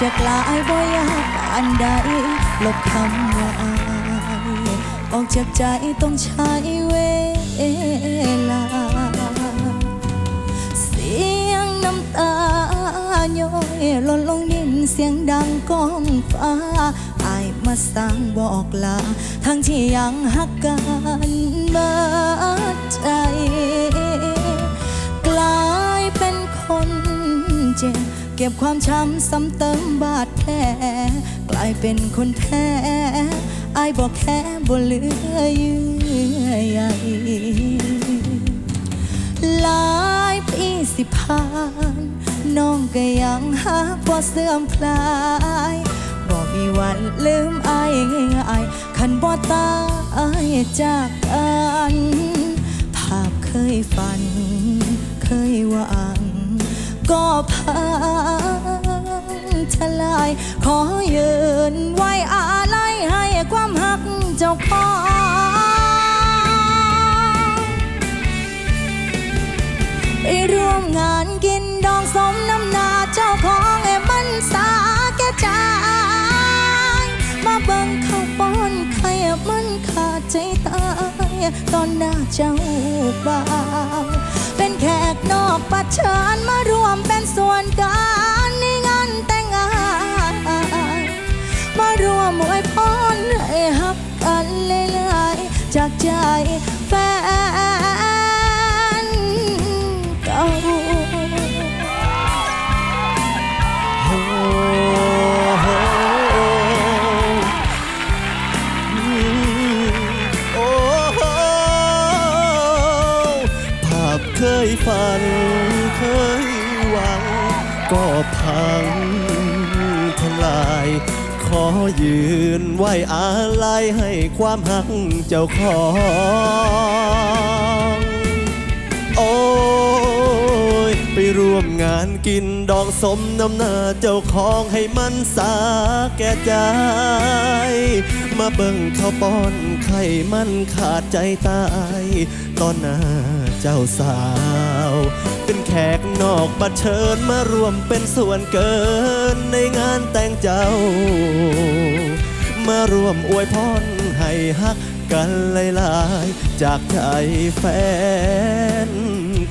จะกลายบ่ยากอันใดลบคำว่าอายออกจากใจต้องใช้เวลา เสียงน้ำตาย้อยหล่นลงดินเสียงดังก้องฟ้าอายมาสร้างบอกลา ทั้งที่ยังหักกันเบิดใจ เก็บความช้ำซ้ำเติมบาดแผลกลายเป็นคนแพ้อายบอกแค่บ่เหลือเยื่อใยหลายปีสิผ่านน้องก็ยังหาบ่เสื่อมคลายบ่มีวันลืมอายง่ายคันบ่ตายจากกัน ภาพเคยฝัน เคยวัง ก็พังทลาย ขอยืนไว้อาลัยให้ความหักเจ้าของไปร่วมงานกินดองสมน้ำนาเจ้าของให้มันสาแก่ใจมาเบิ่งเข้าป้อนใครมันขาดใจตายตอนหน้าเจ้าบ่าวเป็นแขกนอกปัดเชิญมาร แฟนเก่าโอ้โหโอ้โหภาพเคยฝันเคยหวัง ก็พังทลาย ขอยืนไว้อาลัยให้ความหักเจ้าของ โอ้ย ไปร่วมงานกินดองสมน้ำหน้าเจ้าของให้มันสาแก่ใจ มาเบิ่งเขาวป้อนไข่มันขาดใจตาย ตอนหน้าเจ้าสาว แขกนอกบัดเชิญมารวมเป็นส่วนเกินในงานแต่งเจ้า มารวมอวยพรให้ฮักกันหลายๆ จากใจแฟน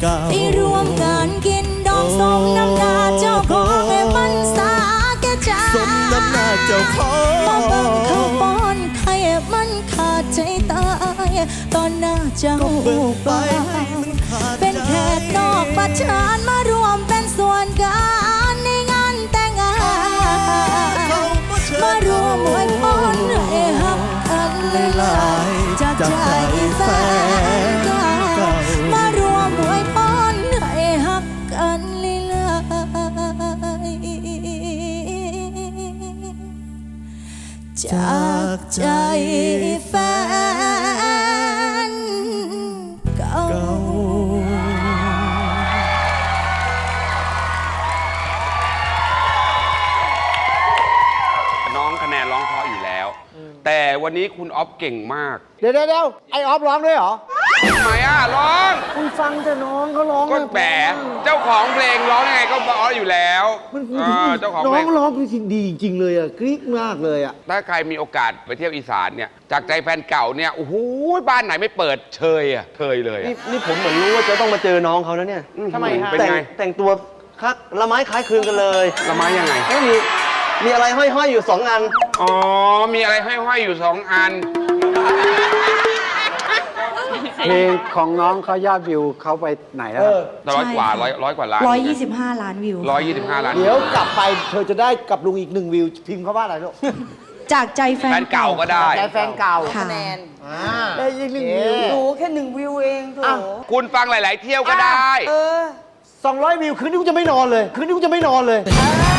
เก่าไปร่วมงานกินดองสมน้ำหนาเจ้าของให้มันสาแก่ใจสมน้ำหน้าเจ้าของมาเบิ่งเขาป้อนใครมันขาดใจตาย ตอนหน้าเจ้าก็เบิ่งไป ใจแฟนเก่ามารวมไวยพรให้หักกันหลายจากใจแฟน แล้วแต่วันนี้คุณออฟเก่งมากเดี๋ยวเดี๋ยวเดี๋ยวไอออฟร้องด้วยเหรอทำไมอะร้องคุณฟังแต่น้องเขาร้องก็แหมเจ้าของเพลงร้องยังไงก็เพราะอยู่แล้วมันเออเจ้าของน้เพอลงง ร้องคือสิ่งดีจริงๆเลยอะกรี๊ดมากเลยอะถ้าใครมีโอกาสไปเที่ยวอีสานเนี่ยจากใจแฟนเก่าเนี่ยโอ้โหบ้านไหนไม่เปิดเชยอะเคยเลยอะ นี่นี่ผมเหมือนรู้ว่าจะต้องมาเจอน้องเขานะเนี่ยทำไมฮะ เป็นแต่งไง แต่งตัวคักละไม้คล้ายคลึงกันเลย ละไม้ยังไงแล้วมี มีอะไรห้อยๆอยู่สองอัน อ๋อ มีอะไรห้อยๆอยู่สองอัน เพลงของน้องเขายอดวิวเขาไปไหนแล้วครับ ร้อยกว่าร้อยร้อยกว่าล้านร้อยยี่สิบห้าล้านวิว ร้อยยี่สิบห้าล้าน เดี๋ยวกลับไปเธอจะได้กับลุงอีกหนึ่งวิว พิมพ์เขาว่าอะไรลูกจากใจแฟนแฟนเก่าก็ได้ ใจแฟนเก่าค่ะอ่าได้ยินหนึ่งวิวโอ้แค่หนึ่งวิวเองโถอ้าวคุณฟังหลาย ๆ เที่ยวก็ได้ เออสองร้อยวิวคืนนี้กูจะไม่นอนเลย คืนนี้กูจะไม่นอนเลยอ่า